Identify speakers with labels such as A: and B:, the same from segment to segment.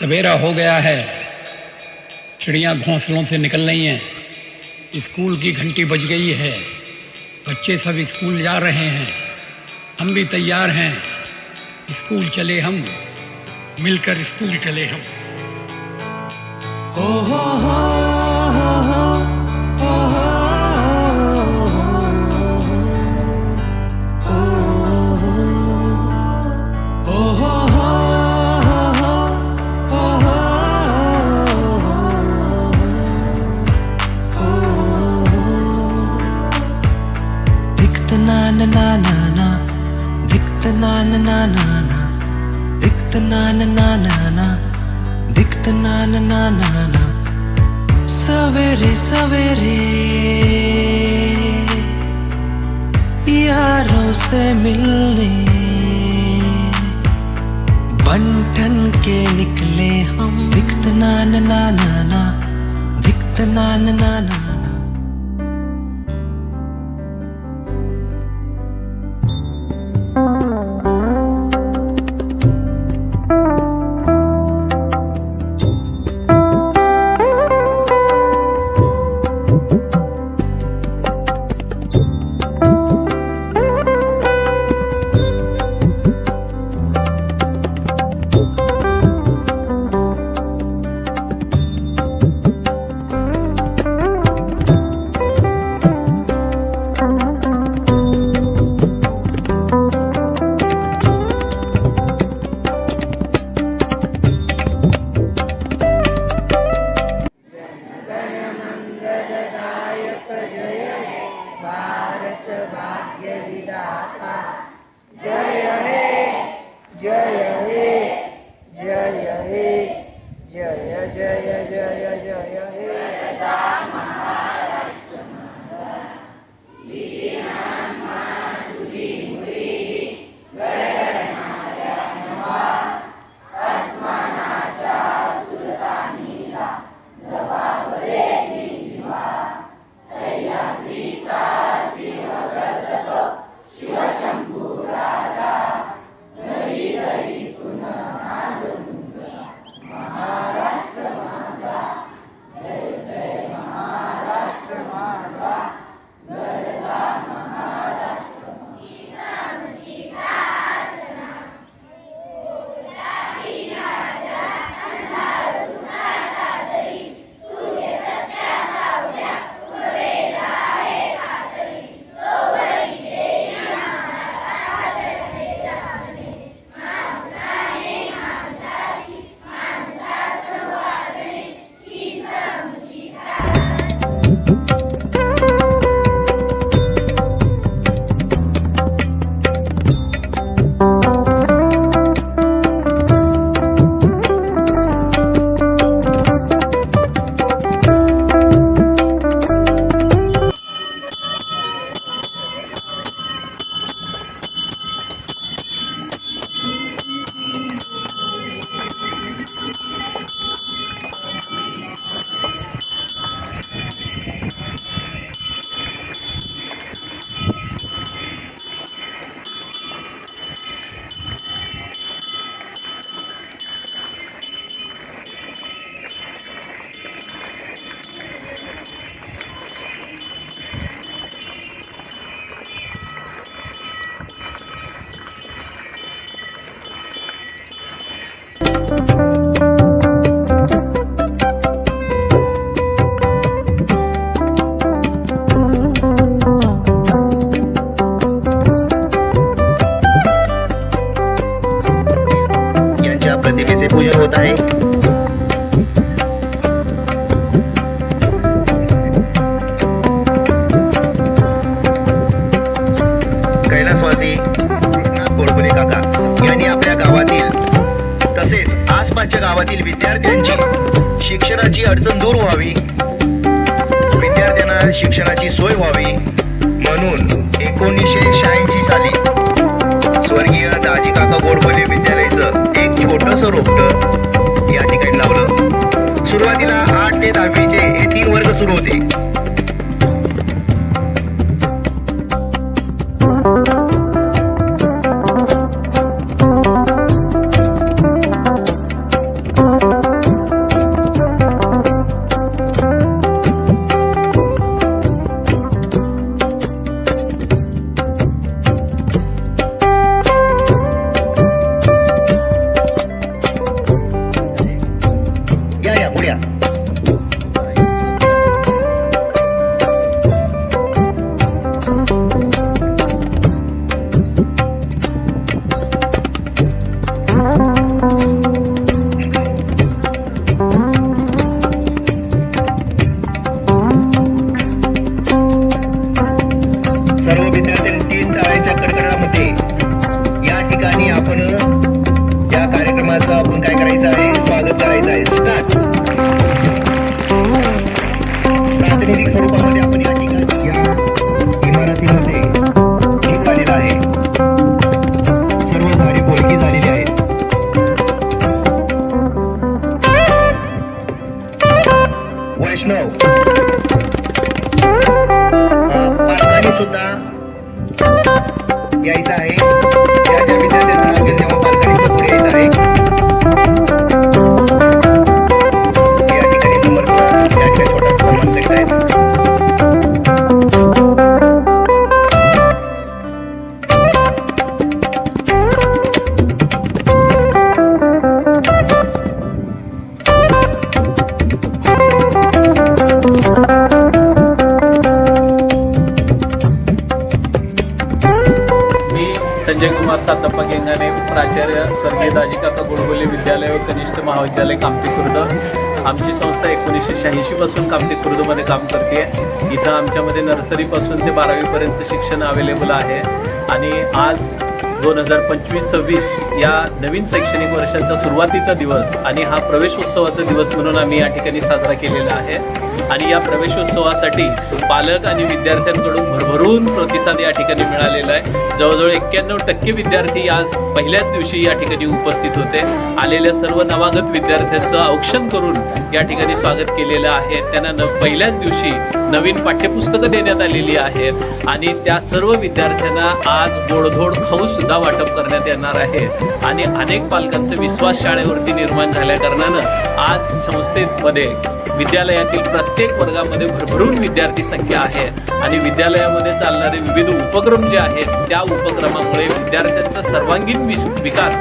A: सवेरा हो गया है। चिड़िया घोंसलों से निकल रही हैं। स्कूल की घंटी बज गई है। बच्चे सब स्कूल जा रहे हैं। हम भी तैयार हैं। स्कूल चले हम। मिलकर स्कूल चले हम।
B: Dikta na na na na सवेरे सवेरे. यारों से मिलने. बंठन के निकले हम. दिखत ना ना ना ना ना दिखत ना ना ना Mm-hmm. भाग्य
C: विधाता जय हे जय हे
D: जय हे जय जय जय जय हे। गावातील विद्यार्थ्यांची शिक्षणाची अडचण दूर व्हावी. विद्यार्थ्यांना शिक्षणाची सोय व्हावी. म्हणून एकोणीसशे शहाऐंशी साली स्वर्गीय दाजी काका गोडबोले विद्यालयाचं एक छोटस रोपट या ठिकाणी लावलं. सुरुवातीला आठ ते दहावीचे हे तीन वर्ग सुरू होते. आपण काय करायचं आहे? स्वागत करायचं आहे. स्टार्ट प्रातिनिधिक स्वरूपामध्ये आपण या ठिकाणी या इमारतीमध्ये ठीक आहे. सर्व झाडे बोलकी झालेली आहेत. वैष्णव. सुद्धा यायचं आहे.
E: या ज्या संजय कुमार सातप्पा गेंगाने प्राचार्य स्वर्गीय दाजीकाका गोडबोले विद्यालय व कनिष्ठ महाविद्यालय कामती खुर्द. आमची संस्था एकोणीसशे शहाऐंशीपासून कामती खुर्दमध्ये काम करते इथं आमच्यामध्ये नर्सरीपासून ते बारावीपर्यंतचं शिक्षण अवेलेबल आहे. आणि आज दोन हजार पंचवीस सव्वीस या नवीन शैक्षणिक वर्षाचा सुरुवातीचा दिवस आणि हा प्रवेशोत्सवाचा दिवस म्हणून आम्ही या ठिकाणी साजरा केलेला आहे. आणि या प्रवेशोत्सवासाठी पालक आणि विद्यार्थ्यांकडून भरभरून प्रतिसाद या ठिकाणी मिळालेला आहे. जवळजवळ एक्क्याण्णव टक्के विद्यार्थी आज पहिल्याच दिवशी या ठिकाणी उपस्थित होते. आलेल्या सर्व नवागत विद्यार्थ्यांचं औक्षण करून या ठिकाणी स्वागत केलेलं आहे. त्यांना न पहिल्याच दिवशी नवीन पाठ्यपुस्तकं देण्यात आलेली आहेत आणि त्या सर्व विद्यार्थ्यांना आज गोडधोड खाऊ सुद्धा वाटप करण्यात येणार आहे. आणि अनेक पालकांचा विश्वास शाळेवरती निर्माण झाल्या कारणानं आज संस्थेमध्ये विद्यालयातील प्रत्येक वर्गामध्ये भरभरून विद्यार्थी संख्या आहे. आणि विद्यालयामध्ये चालणारे विविध उपक्रम जे आहेत त्या उपक्रमामुळे विद्यार्थ्यांचा सर्वांगीण विकास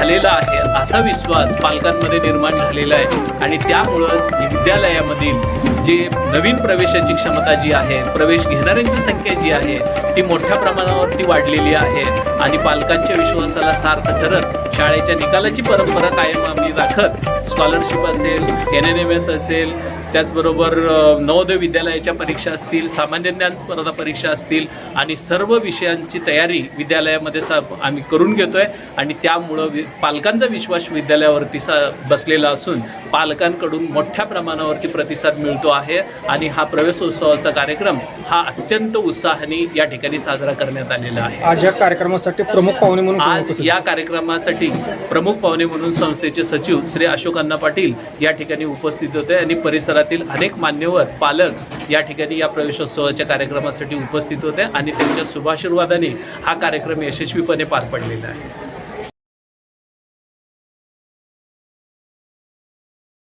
E: झालेला आहे. असा विश्वास पालकांमध्ये निर्माण झालेला आहे. आणि त्यामुळंच विद्यालयामधील जे नवीन प्रवेशाची क्षमता जी आहे प्रवेश घेणाऱ्यांची संख्या जी आहे ती मोठ्या प्रमाणावरती वाढलेली आहे. आणि पालकांच्या विश्वासाला सार्थ ठरत शाळेच्या निकालाची परंपरा कायम आम्ही राखत स्कॉलरशिप असेल एन एन एम एस असेल त्याचबरोबर नवोदय विद्यालयाच्या परीक्षा असतील सामान्य ज्ञान स्पर्धा परीक्षा असतील आणि सर्व विषयांची तयारी विद्यालयामध्ये सा आम्ही करून घेतो आहे आणि त्यामुळं वि पालकांचा विश्वास विद्यालयावरती सा बसलेला असून पालकांकडून मोठ्या प्रमाणावरती प्रतिसाद मिळतो आहे आणि हा प्रवेशोत्सवाचा कार्यक्रम हा अत्यंत उत्साहाने या ठिकाणी साजरा करण्यात आलेला आहे.
F: आज या कार्यक्रमासाठी प्रमुख पाहुणे म्हणून
E: आज या कार्यक्रमासाठी प्रमुख पाहुणे म्हणून संस्थेचे सचिव श्री अशोक अण्णा पाटील या ठिकाणी उपस्थित होते आणि परिसरातील अनेक मान्यवर पालक या ठिकाणी या प्रवेशोत्सवाच्या कार्यक्रमासाठी उपस्थित होते आणि त्यांच्या शुभाशीर्वादाने हा कार्यक्रम यशस्वीपणे पार पडलेला आहे.